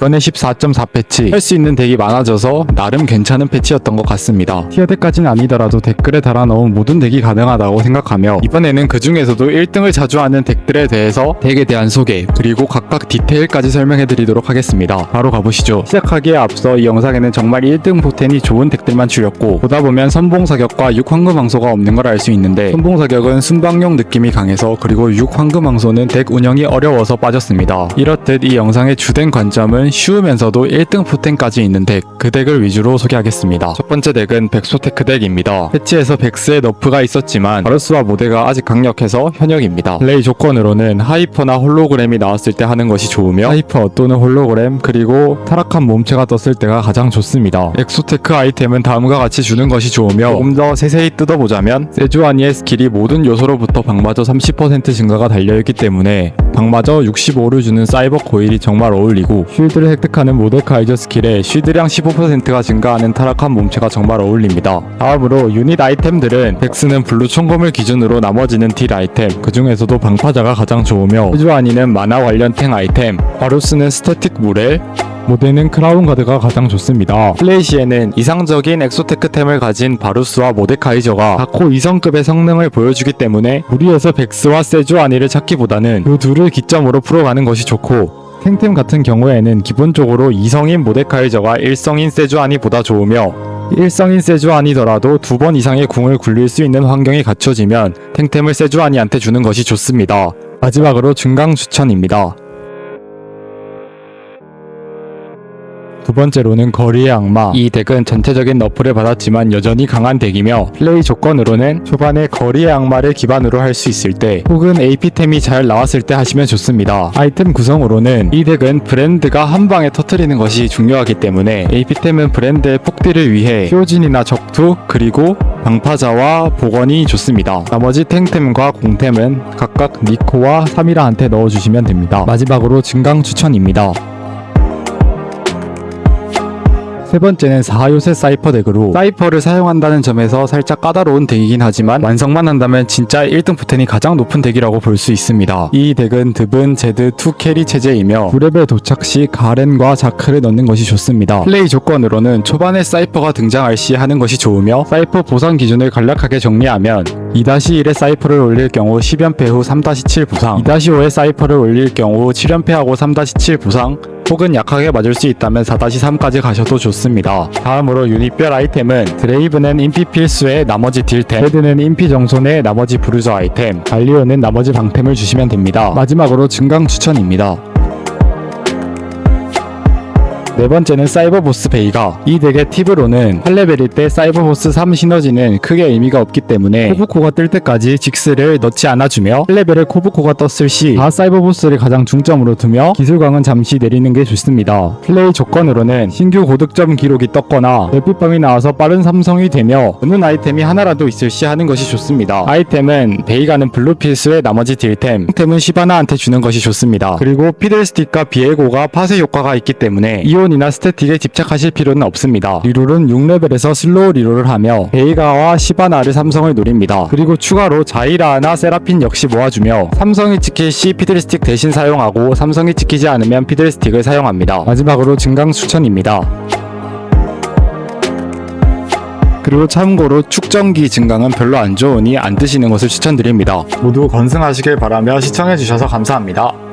이번에 14.4 패치 할 수 있는 덱이 많아져서 나름 괜찮은 패치였던 것 같습니다. 티어덱까지는 아니더라도 댓글에 달아놓은 모든 덱이 가능하다고 생각하며 이번에는 그 중에서도 1등을 자주 하는 덱들에 대해서 덱에 대한 소개 그리고 각각 디테일까지 설명해드리도록 하겠습니다. 바로 가보시죠. 시작하기에 앞서 이 영상에는 정말 1등 포텐이 좋은 덱들만 줄였고 보다 보면 선봉사격과 6황금왕소가 없는 걸 알 수 있는데 선봉사격은 순방용 느낌이 강해서 그리고 6황금왕소는 덱 운영이 어려워서 빠졌습니다. 이렇듯 이 영상의 주된 관점은 쉬우면서도 1등 포텐까지 있는 덱, 그 덱을 위주로 소개하겠습니다. 첫 번째 덱은 백소테크 덱입니다. 패치에서 백스의 너프가 있었지만 바루스와 모데가 아직 강력해서 현역입니다. 플레이 조건으로는 하이퍼나 홀로그램이 나왔을 때 하는 것이 좋으며 하이퍼 또는 홀로그램 그리고 타락한 몸체가 떴을 때가 가장 좋습니다. 엑소테크 아이템은 다음과 같이 주는 것이 좋으며 조금 더 세세히 뜯어보자면 세주아니의 스킬이 모든 요소로부터 방마저 30% 증가가 달려있기 때문에 방마저 65를 주는 사이버 코일이 정말 어울리고 쉴드 를 획득하는 모데카이저 스킬에 쉴드량 15%가 증가하는 타락한 몸체가 정말 어울립니다. 다음으로 유닛 아이템들은 백스는 블루 총검을 기준으로 나머지는 딜 아이템 그 중에서도 방파자가 가장 좋으며 세주아니는 만화 관련 탱 아이템 바루스는 스태틱 무렐 모데는 크라운 가드가 가장 좋습니다. 플레이 시에는 이상적인 엑소테크템을 가진 바루스와 모데카이저가 각호 2성급의 성능을 보여주기 때문에 무리해서 백스와 세주아니를 찾기보다는 그 둘을 기점으로 풀어가는 것이 좋고 탱템 같은 경우에는 기본적으로 2성인 모데카이저가 1성인 세주아니보다 좋으며 1성인 세주아니더라도 두 번 이상의 궁을 굴릴 수 있는 환경이 갖춰지면 탱템을 세주아니한테 주는 것이 좋습니다. 마지막으로 중강 추천입니다. 두 번째로는 거리의 악마. 이 덱은 전체적인 너프를 받았지만 여전히 강한 덱이며 플레이 조건으로는 초반에 거리의 악마를 기반으로 할 수 있을 때 혹은 AP템이 잘 나왔을 때 하시면 좋습니다. 아이템 구성으로는 이 덱은 브랜드가 한 방에 터트리는 것이 중요하기 때문에 AP템은 브랜드의 폭딜을 위해 효진이나 적투 그리고 방파자와 복원이 좋습니다. 나머지 탱템과 공템은 각각 니코와 사미라한테 넣어주시면 됩니다. 마지막으로 증강 추천입니다. 세 번째는 4요새 사이퍼 덱으로 사이퍼를 사용한다는 점에서 살짝 까다로운 덱이긴 하지만 완성만 한다면 진짜 1등 포텐이 가장 높은 덱이라고 볼 수 있습니다. 이 덱은 드븐, 제드, 투 캐리 체제이며 9레벨 도착 시 가렌과 자크를 넣는 것이 좋습니다. 플레이 조건으로는 초반에 사이퍼가 등장할 시 하는 것이 좋으며 사이퍼 보상 기준을 간략하게 정리하면 2-1의 사이퍼를 올릴 경우 10연패 후 3-7 부상 2-5의 사이퍼를 올릴 경우 7연패하고 3-7 부상 혹은 약하게 맞을 수 있다면 4-3까지 가셔도 좋습니다. 다음으로 유닛별 아이템은 드레이브는 인피 필수의 나머지 딜템, 헤드는 인피 정손의 나머지 브루저 아이템, 발리오는 나머지 방템을 주시면 됩니다. 마지막으로 증강 추천입니다. 네 번째는 사이버보스 베이가 이 덱의 팁으로는 8레벨일 때 사이버보스 3 시너지는 크게 의미가 없기 때문에 코브코가 뜰 때까지 직스를 넣지 않아주며 8레벨에 코브코가 떴을 시 다 사이버보스를 가장 중점으로 두며 기술광은 잠시 내리는 게 좋습니다. 플레이 조건으로는 신규 고득점 기록이 떴거나 별빛밤이 나와서 빠른 삼성이 되며 어느 아이템이 하나라도 있을 시 하는 것이 좋습니다. 아이템은 베이가는 블루 필수의 나머지 딜템, 템은 시바나한테 주는 것이 좋습니다. 그리고 피들스틱과 비에고가 파쇄 효과가 있기 때문에 이온 이나 스태틱에 집착하실 필요는 없습니다. 리롤은 6레벨에서 슬로우 리롤을 하며 베이가와 시바나를 삼성을 노립니다. 그리고 추가로 자이라나 세라핀 역시 모아주며 삼성이 찍힐 시 피들스틱 대신 사용하고 삼성이 찍히지 않으면 피들스틱을 사용합니다. 마지막으로 증강 추천입니다. 그리고 참고로 축전기 증강은 별로 안 좋으니 안 드시는 것을 추천드립니다. 모두 건승하시길 바라며 시청해주셔서 감사합니다.